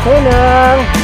Unang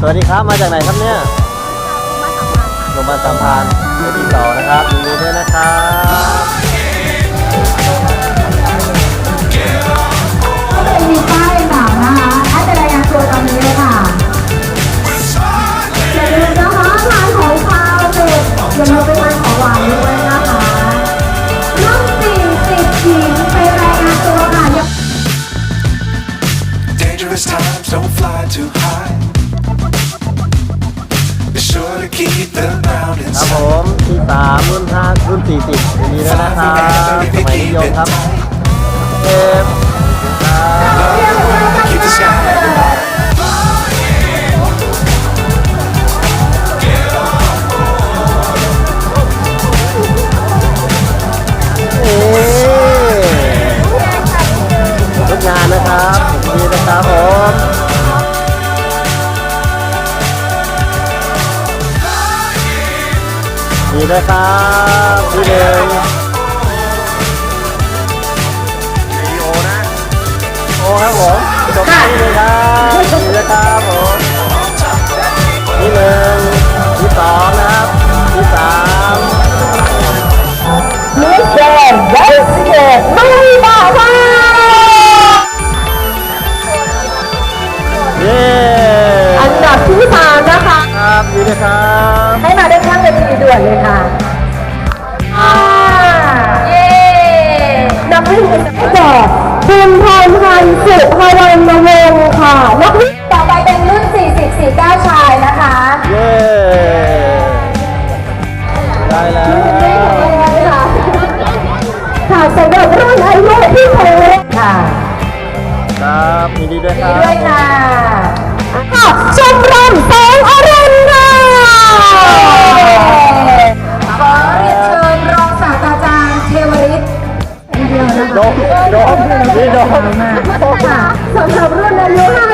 สวัสดีครับ มาจากไหนครับเนี่ยโรงพยาบาลสามพานเบอร์ที่สอนะครับดูด้วยนะครับ Don't fly too high Be sure to keep the ground ครับผ inside มที่สามรุ่นห้ารุ่นสี่สิบอย่างนี้แล้วนะครับสมัยนิยมครับ เอฟ Keep the sky ดีด้วยครับพี่หนึ่งโอนะโอครับผมจบที่เลยครับดีด้วยครับผมที่หนึ่งที่สองนะครับที่สามมิสแกรนด์รัสเซียไม่บอกว่าเย้อันดับที่สามนะคะ ครับดีด้วยครับ ด่วนเลยค่ะอ่าเย้นักวิ่งได้แก่คุณพรพันธ์สุภวรรณวงศ์ค่ะนักวิ่งต่อไปเป็นรุ่น 40 49 ชายนะคะ โดมโดมนี่โดมค่ะสำหรับรุ่นอายุ5